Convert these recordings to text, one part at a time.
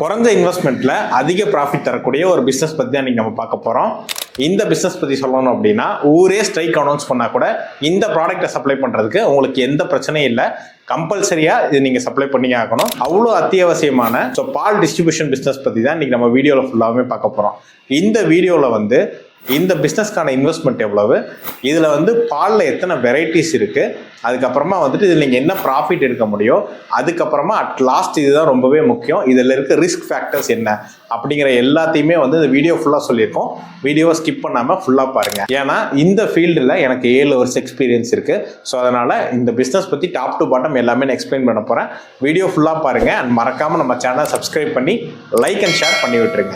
குறைஞ்ச இன்வெஸ்ட்மெண்ட்ல அதிக ப்ராஃபிட் தரக்கூடிய ஒரு பிஸ்னஸ் பற்றி தான் நீங்கள் நம்ம பார்க்க போகிறோம் இந்த பிஸ்னஸ் பற்றி சொல்லணும் அப்படின்னா ஊரே ஸ்ட்ரைக் அனௌன்ஸ் பண்ணால் கூட இந்த ப்ராடக்ட்டை சப்ளை பண்ணுறதுக்கு உங்களுக்கு எந்த பிரச்சனையும் இல்லை. கம்பல்சரியாக இது நீங்கள் சப்ளை பண்ணி ஆகணும். அவ்வளோ அத்தியாவசியமான ஸோ பால் டிஸ்ட்ரிபியூஷன் பிஸ்னஸ் பற்றி தான் இன்றைக்கி நம்ம வீடியோவில் ஃபுல்லாகவே பார்க்க போகிறோம் இந்த வீடியோவில் வந்து இந்த பிஸ்னஸ்க்கான இன்வெஸ்ட்மெண்ட் எவ்வளவு? இதில் வந்து பாலில் எத்தனை வெரைட்டிஸ் இருக்குது அதுக்கப்புறமா வந்துட்டு இதில் நீங்கள் என்ன ப்ராஃபிட் எடுக்க முடியும்? அதுக்கப்புறமா அட் லாஸ்ட் இதுதான் ரொம்பவே முக்கியம். இதில் இருக்க ரிஸ்க் ஃபேக்டர்ஸ் என்ன? அப்படிங்கிற எல்லாத்தையுமே வந்து இந்த வீடியோ ஃபுல்லாக சொல்லியிருக்கோம். வீடியோவை ஸ்கிப் பண்ணாமல் ஃபுல்லாக பாருங்கள் ஏன்னா இந்த ஃபீல்டில் எனக்கு ஏழு வருஷம் எக்ஸ்பீரியன்ஸ் இருக்குது ஸோ அதனால் இந்த பிஸ்னஸ் பற்றி டாப் டு பாட்டம் எல்லாமே நான் எக்ஸ்பிளைன் பண்ண போகிறேன் வீடியோ ஃபுல்லாக பாருங்கள் அண்ட் மறக்காமல் நம்ம சேனலை சப்ஸ்கிரைப் பண்ணி லைக் அண்ட் ஷேர் பண்ணி விட்டுருங்க.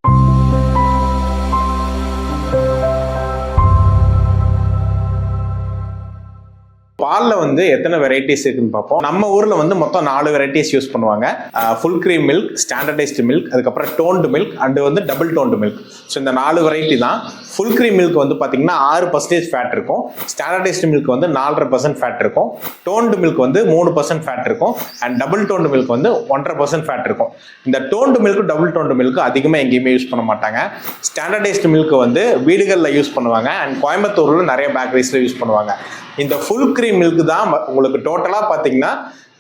பாலில் வந்து எத்தனை வெரைட்டிஸ் இருக்குன்னு பார்ப்போம். நம்ம ஊரில் வந்து மொத்தம் நாலு வெரைட்டிஸ் யூஸ் பண்ணுவாங்க. Full cream milk standardised milk அதுக்கப்புறம் டோன்டு மில்க் அண்டு வந்து டபுள் டோன்டு மில்க் ஸோ இந்த நாலு வெரைட்டி தான். ஃபுல் க்ரீம் மில்க் வந்து பார்த்தீங்கன்னா ஆறு பர்சன்டேஜ் ஃபேட் இருக்கும். ஸ்டாண்டர்டைஸ்டு மில்க் வந்து நாலரை பர்சன்ட் ஃபேட் இருக்கும். டோன்டு மில்க் வந்து மூணு பர்சன்ட் ஃபேட் இருக்கும். அண்ட் டபுள் டோன்டு மில்க் வந்து ஒன்றரை பர்சன்ட் ஃபேட் இருக்கும். இந்த toned milk double toned milk அதிகமாக எங்கேயுமே யூஸ் பண்ண மாட்டாங்க. ஸ்டாண்டர்டைஸ்டு மில்க் வந்து வீடுகளில் யூஸ் பண்ணுவாங்க. அண்ட் கோயம்புத்தூரில் நிறைய பேக்கரிஸில் யூஸ் பண்ணுவாங்க. இந்த ஃபுல் க்ரீம் மில்க் தான் உங்களுக்கு டோட்டலாக பார்த்தீங்கன்னா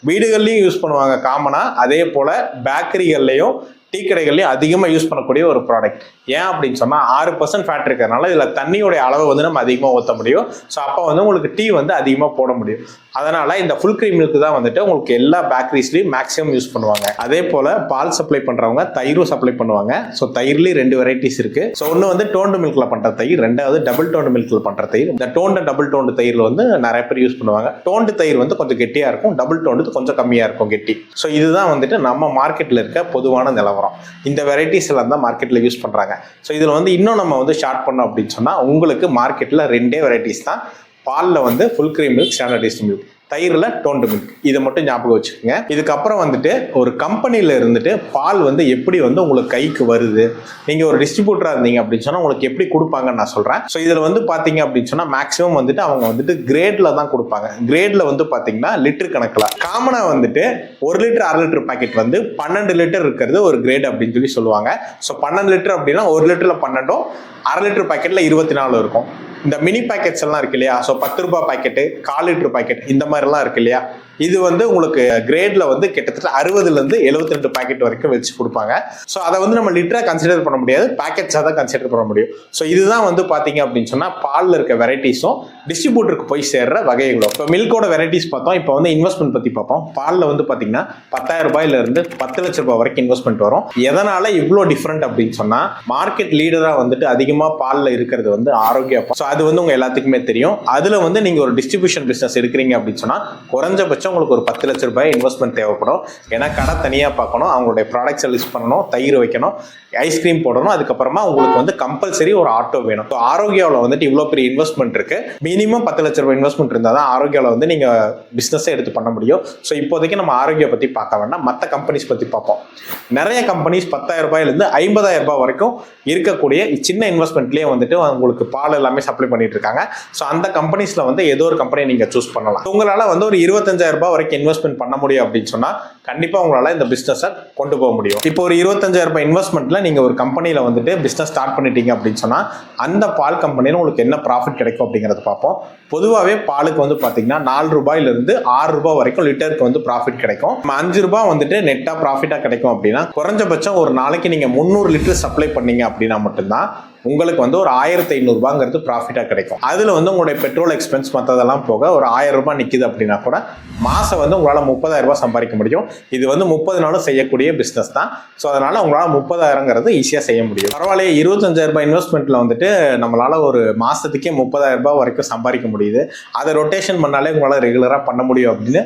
வீடுகள்லையும் யூஸ் பண்ணுவாங்க. காமனாக அதே போல் பேக்கரிகள்லையும் டீ கடைகள்லேயும் அதிகமாக யூஸ் பண்ணக்கூடிய ஒரு ப்ராடக்ட் ஏன் அப்படின்னு சொன்னால் ஆறு பர்சன்ட் ஃபேட் இருக்கிறதுனால இதில் தண்ணியோடைய அளவை வந்து நம்ம அதிகமாக ஊற்ற முடியும். ஸோ அப்போ வந்து உங்களுக்கு டீ வந்து அதிகமாக போட முடியும். அதனால் இந்த ஃபுல் க்ரீம் மில்க் தான் வந்துட்டு உங்களுக்கு எல்லா பேக்கரிஸ்லையும் மேக்ஸிமம் யூஸ் பண்ணுவாங்க. அதே போல் பால் சப்ளை பண்ணுறவங்க தயிரும் சப்ளை பண்ணுவாங்க. ஸோ தயிர்லேயும் ரெண்டு வெரைட்டிஸ் இருக்குது ஸோ ஒன்று வந்து டோண்டு மில்கில் பண்ணுற தயிர் ரெண்டாவது டபுள் டோண்டு மில்கில் பண்ணுற தயிர். இந்த டோண்டு டபுள் டோண்டு தயிரில் வந்து நிறைய பேர் யூஸ் பண்ணுவாங்க. டோண்டு தயிர் வந்து கொஞ்சம் கெட்டியாக இருக்கும். டபுள் டோண்டு கொஞ்சம் கம்மியாக இருக்கும் கெட்டி. ஸோ இதுதான் வந்துட்டு நம்ம மார்க்கெட்டில் இருக்க பொதுவான நிலவரம். இந்த வெரைட்டிஸ் எல்லாம் தான் மார்க்கெட்டில் யூஸ் பண்ணுறாங்க ஸோ இதில் வந்து இன்னும் நம்ம வந்து ஷார்ட் பண்ணோம் அப்படின்னு சொன்னால் உங்களுக்கு மார்க்கெட்டில் ரெண்டே வெரைட்டிஸ் தான். பாலில் வந்து full cream milk standardised milk தயிரில் டோண்டு மில்க். இதை மட்டும் ஞாபகம் வச்சுக்கோங்க. இதுக்கப்புறம் வந்துட்டு ஒரு கம்பெனியில் இருந்துட்டு பால் வந்து எப்படி வந்து உங்களுக்கு கைக்கு வருது? நீங்கள் ஒரு டிஸ்ட்ரிபியூட்டராக இருந்தீங்க அப்படின்னு சொன்னால் உங்களுக்கு எப்படி கொடுப்பாங்கன்னு நான் சொல்கிறேன் ஸோ இதில் வந்து பார்த்தீங்க அப்படின்னு சொன்னால் மேக்ஸிமம் வந்துட்டு அவங்க வந்துட்டு கிரேடில் தான் கொடுப்பாங்க. கிரேடில் வந்து பார்த்தீங்கன்னா லிட்டர் கணக்கில். காமனாக வந்துட்டு ஒரு லிட்டர் அரை லிட்டர் பாக்கெட் வந்து பன்னெண்டு லிட்டர் இருக்கிறது ஒரு கிரேட் அப்படின்னு சொல்லி சொல்லுவாங்க. ஸோ பன்னெண்டு லிட்டர் அப்படின்னா ஒரு லிட்டரில் பன்னெண்டும் அரை லிட்டர் பாக்கெட்டில் இருபத்தி நாலு இருக்கும். இந்த மினி பேக்கெட்ஸ் எல்லாம் இருக்கு இல்லையா? ஸோ பத்து ரூபாய் பாக்கெட்டு கால் லிட்டர் பாக்கெட் இந்த மாதிரிலாம் இருக்கு இல்லையா? இது வந்து உங்களுக்கு கிரேட்ல வந்து கிட்டத்தட்ட அறுபதுலேருந்து எழுபத்தி ரெண்டு பாக்கெட் வரைக்கும் வச்சு கொடுப்பாங்க. ஸோ அதை வந்து நம்ம லிட்டராக கன்சிடர் பண்ண முடியாது. பேக்கெட்ஸாக தான் கன்சிடர் பண்ண முடியும். ஸோ இதுதான் வந்து பார்த்தீங்க அப்படின்னு சொன்னால் பாலில் இருக்க வெரைட்டிஸும் டிஸ்ட்ரிபியூட்டருக்கு போய் சேர்ற வகைகளோ. இப்போ மில்கோட வெரைட்டிஸ் பார்த்தோம். இப்போ வந்து இன்வெஸ்ட்மெண்ட் பற்றி பார்ப்போம். பாலில் வந்து பார்த்தீங்கன்னா பத்தாயிரம் ரூபாயிலிருந்து பத்து லட்ச ரூபாய் வரைக்கும் இன்வெஸ்ட்மெண்ட் வரும். எதனால இவ்வளோ டிஃப்ரெண்ட் அப்படின்னு சொன்னால் மார்க்கெட் லீடராக வந்துட்டு அதிகமாக பாலில் இருக்கிறது வந்து ஆரோக்கியா ஸோ அது வந்து உங்கள் எல்லாத்துக்குமே தெரியும். அதில் வந்து நீங்கள் ஒரு டிஸ்ட்ரிபியூஷன் பிஸ்னஸ் எடுக்கிறீங்க அப்படின்னு சொன்னால் குறைஞ்சபட்சம் உங்களுக்கு ஒரு பத்து லட்ச ரூபாய் இன்வெஸ்ட்மெண்ட் தேவைப்படும். ஏன்னா கடை தனியாக பார்க்கணும். அவங்களுடைய ப்ராடக்ட்ஸை லிஸ்ட் பண்ணணும். தயிர் வைக்கணும். ஐஸ்கிரீம் போடணும். அதுக்கப்புறமா உங்களுக்கு வந்து கம்பல்சரி ஒரு ஆட்டோ வேணும். ஸோ ஆரோக்கியாவில் வந்துட்டு இவ்வளோ பெரிய இன்வெஸ்ட்மெண்ட் இருக்குது மினிமம் பத்து லட்ச ரூபாய் இன்வெஸ்ட்மெண்ட் இருந்தால் தான் ஆரோக்கியாவில் வந்து நீங்கள் பிஸ்னஸே எடுத்து பண்ண முடியும். ஸோ இப்போதைக்கு நம்ம ஆரோக்கியா பற்றி பார்க்க வேண்டாம். மற்ற கம்பெனிஸ் பற்றி பார்ப்போம். நிறைய கம்பெனிஸ் பத்தாயிரம் ரூபாயிலேருந்து ஐம்பதாயிரம் ரூபாய் வரைக்கும் இருக்கக்கூடிய சின்ன இன்வெஸ்ட்மெண்ட்லேயே வந்துட்டு உங்களுக்கு பால் எல்லாமே சப்ளை பண்ணிட்டு இருக்காங்க. ஸோ அந்த கம்பெனிஸில் வந்து ஏதோ ஒரு கம்பெனியை நீங்கள் சூஸ் பண்ணலாம். உங்களால் வந்து ஒரு இருபத்தஞ்சாயிரம் ரூபாய் வரைக்கும் இன்வெஸ்ட்மெண்ட் பண்ண முடியும் அப்படின்னு சொன்னால் கண்டிப்பாக உங்களால் இந்த பிஸ்னஸை கொண்டு போக முடியும். இப்போ ஒரு இருபத்தஞ்சாயிரம் ரூபாய் இன்வெஸ்ட்மெண்ட்டில் நீங்கள் ஒரு கம்பெனியில் வந்துட்டு பிஸ்னஸ் ஸ்டார்ட் பண்ணிட்டீங்க அப்படின்னு சொன்னால் அந்த பால் கம்பெனியில் உங்களுக்கு என்ன ப்ராஃபிட் கிடைக்கும் அப்படிங்கிறத பார்ப்போம். பொதுவாகவே பாலுக்கு வந்து பார்த்தீங்கன்னா நாலு ரூபாயிலிருந்து ஆறு ரூபாய் வரைக்கும் லிட்டருக்கு வந்து ப்ராஃபிட் கிடைக்கும். நம்ம அஞ்சு ரூபாய் வந்துட்டு நெட்டாக ப்ராஃபிட்டாக கிடைக்கும் அப்படின்னா குறைஞ்சபட்சம் ஒரு நாளைக்கு நீங்கள் முந்நூறு லிட்டர் சப்ளை பண்ணீங்க அப்படின்னா மட்டும்தான் உங்களுக்கு வந்து ஒரு ஆயிரத்தி ஐநூறுபாங்கிறது ப்ராஃபிட்டாக கிடைக்கும். அதில் வந்து உங்களுடைய பெட்ரோல் எக்ஸ்பென்ஸ் மற்றதெல்லாம் போக ஒரு ஆயிரம் ரூபாய் நிற்கிது அப்படின்னா கூட மாதம் வந்து உங்களால் முப்பதாயிரம் ரூபாய் சம்பாதிக்க முடியும். இது வந்து முப்பது நாளும் செய்யக்கூடிய பிஸ்னஸ் தான். ஸோ அதனால் உங்களால் முப்பதாயிரங்கிறது ஈஸியாக செய்ய முடியும். பரவாயில்ல இருபத்தஞ்சாயிரம் ரூபாய் இன்வெஸ்ட்மெண்ட்டில் வந்துட்டு நம்மளால் ஒரு மாதத்துக்கே முப்பதாயிரம் ரூபாய் வரைக்கும் சம்பாதிக்க முடியுது. அதை ரொட்டேஷன் பண்ணாலே உங்களால் ரெகுலராக பண்ண முடியும் அப்படின்னு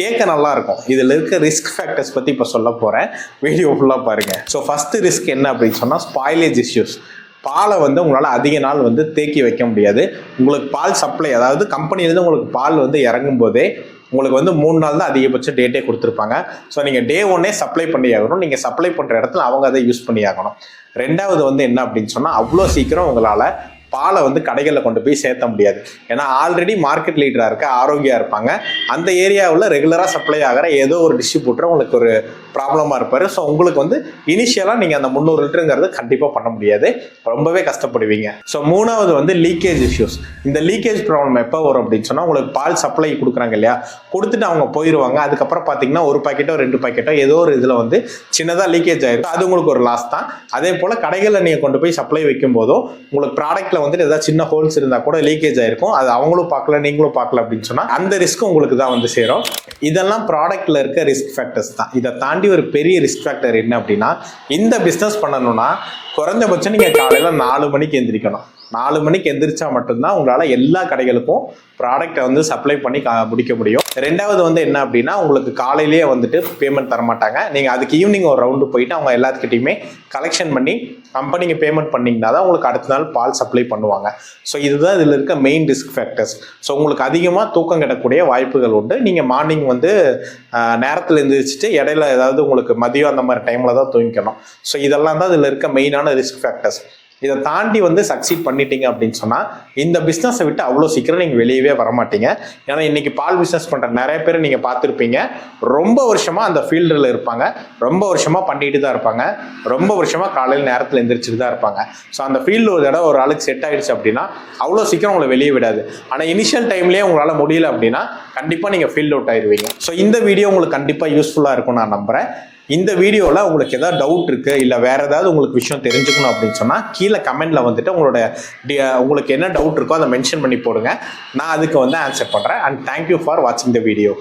கேட்க நல்லா இருக்கும். இதில் இருக்க ரிஸ்க் ஃபேக்டர்ஸ் பற்றி இப்போ சொல்ல போகிறேன் வீடியோ ஃபுல்லாக பாருங்கள் ஸோ ஃபஸ்ட்டு ரிஸ்க் என்ன அப்படின்னு சொன்னால் ஸ்பாயிலேஜ் இஷ்யூஸ் பாலை வந்து உங்களால் அதிக நாள் வந்து தேக்கி வைக்க முடியாது. உங்களுக்கு பால் சப்ளை அதாவது கம்பெனிலேருந்து உங்களுக்கு பால் வந்து இறங்கும் போதே உங்களுக்கு வந்து மூணு நாள் தான் அதிகபட்ச டேட்டே கொடுத்துருப்பாங்க. ஸோ நீங்கள் டே ஒன்னே சப்ளை பண்ணி ஆகணும். நீங்கள் சப்ளை பண்ணுற இடத்துல அவங்க அதை யூஸ் பண்ணி ஆகணும். ரெண்டாவது வந்து என்ன அப்படின்னு சொன்னால் அவ்வளோ சீக்கிரம் உங்களால் பாலை வந்து கடைகளில் கொண்டு போய் சேர்த்த முடியாது. ஏன்னா ஆல்ரெடி மார்க்கெட் லீடராக இருக்க ஆரோக்கியா இருப்பாங்க. அந்த ஏரியாவில் ரெகுலராக சப்ளை ஆகிற ஏதோ ஒரு டிஸ்ட்ரிபியூட்டர் உங்களுக்கு ஒரு ப்ராப்ளமாக இருப்பார். ஸோ உங்களுக்கு வந்து இனிஷியலாக நீங்கள் அந்த முந்நூறு லிட்டருங்கிறது கண்டிப்பாக பண்ண முடியாது. ரொம்பவே கஷ்டப்படுவீங்க. ஸோ மூணாவது வந்து லீக்கேஜ் இஷ்யூஸ் இந்த லீக்கேஜ் ப்ராப்ளம் எப்போ வரும் அப்படின்னு சொன்னால் உங்களுக்கு பால் சப்ளை கொடுக்குறாங்க இல்லையா? கொடுத்துட்டு அவங்க போயிடுவாங்க அதுக்கப்புறம் பார்த்தீங்கன்னா ஒரு பாக்கெட்டோ ரெண்டு பாக்கெட்டோ ஏதோ ஒரு இதில் வந்து சின்னதாக லீக்கேஜ் ஆகிருக்கும் அது உங்களுக்கு ஒரு லாஸ் தான். அதே போல் கடைகளில் நீங்கள் கொண்டு போய் சப்ளை வைக்கும் போதோ உங்களுக்கு ப்ராடக்ட் ப்ராடக்ட்டில் வந்துட்டு ஏதாவது சின்ன ஹோல்ஸ் இருந்தால் கூட லீக்கேஜ் ஆயிருக்கும். அது அவங்களும் பார்க்கல நீங்களும் பார்க்கல அப்படின்னு சொன்னால் அந்த ரிஸ்க் உங்களுக்கு தான் வந்து சேரும். இதெல்லாம் ப்ராடக்ட்டில் இருக்க ரிஸ்க் ஃபேக்டர்ஸ் தான். இதை தாண்டி ஒரு பெரிய ரிஸ்க் ஃபேக்டர் என்ன அப்படின்னா இந்த பிஸ்னஸ் பண்ணணும்னா குறைஞ்சபட்சம் நீங்கள் காலையில் நாலு மணிக்கு எந்திரிக்கணும். நாலு மணிக்கு எந்திரிச்சா மட்டும்தான் உங்களால் எல்லா கடைகளுக்கும் ப்ராடக்ட்டை வந்து சப்ளை பண்ணி கா- முடிக்க முடியும். ரெண்டாவது வந்து என்ன அப்படின்னா உங்களுக்கு காலையிலேயே வந்துட்டு பேமெண்ட் தரமாட்டாங்க. நீங்கள் அதுக்கு ஈவினிங் ஒரு ரவுண்டு போயிட்டு அவங்க எல்லாத்துக்கிட்டையுமே கலெக்ஷன் பண்ணி கம்பெனிக்கு பேமெண்ட் பண்ணிங்கன்னா தான் உங்களுக்கு அடுத்த நாள் பால் சப்ளை பண்ணுவாங்க. ஸோ இதுதான் இதில் இருக்க மெயின் ரிஸ்க் ஃபேக்டர்ஸ் ஸோ உங்களுக்கு அதிகமாக தூக்கம் கிடக்கூடிய வாய்ப்புகள் உண்டு. நீங்கள் மார்னிங் வந்து நேரத்தில் எழுந்திரிச்சிட்டு இடையில ஏதாவது உங்களுக்கு மதியம் அந்த மாதிரி டைமில் தான் தூங்கிக்கணும். ஸோ இதெல்லாம் தான் இதில் இருக்க மெயினான ரிஸ்க் ஃபேக்டர்ஸ் இதை தாண்டி வந்து சக்சீட் பண்ணிட்டீங்க அப்படின்னு சொன்னால் இந்த பிஸ்னஸை விட்டு அவ்வளோ சீக்கிரம் நீங்கள் வெளியவே வரமாட்டீங்க ஏன்னா இன்னைக்கு பால் பிஸ்னஸ் பண்ணுற நிறைய பேர் நீங்கள் பார்த்துருப்பீங்க. ரொம்ப வருஷமாக அந்த ஃபீல்டில் இருப்பாங்க. ரொம்ப வருஷமாக பண்ணிட்டு தான் இருப்பாங்க. ரொம்ப வருஷமாக காலையில் நேரத்தில் எந்திரிச்சிட்டு தான் இருப்பாங்க. ஸோ அந்த ஃபீல்டு ஒரு தடவை ஒரு ஆளுக்கு செட் ஆகிடுச்சு அப்படின்னா அவ்வளோ சீக்கிரம் உங்களை வெளியே விடாது. ஆனால் இனிஷியல் டைம்லேயே உங்களால் முடியல அப்படின்னா கண்டிப்பாக நீங்கள் ஃபீல்ட் அவுட் ஆயிடுவீங்க ஸோ இந்த வீடியோ உங்களுக்கு கண்டிப்பாக யூஸ்ஃபுல்லாக இருக்கும் நான் நம்புகிறேன் இந்த வீடியோவில் உங்களுக்கு ஏதாவது டவுட் இருக்குது இல்லை வேறு ஏதாவது உங்களுக்கு விஷயம் தெரிஞ்சுக்கணும் அப்படின்னு சொன்னால் கீழே கமெண்ட்டில் வந்துட்டு உங்களோட உங்களுக்கு என்ன டவுட் இருக்கோ அதை மென்ஷன் பண்ணி போடுங்க. நான் அதுக்கு வந்து ஆன்சர் பண்ணுறேன் அண்ட் தேங்க்யூ ஃபார் வாட்சிங் த வீடியோ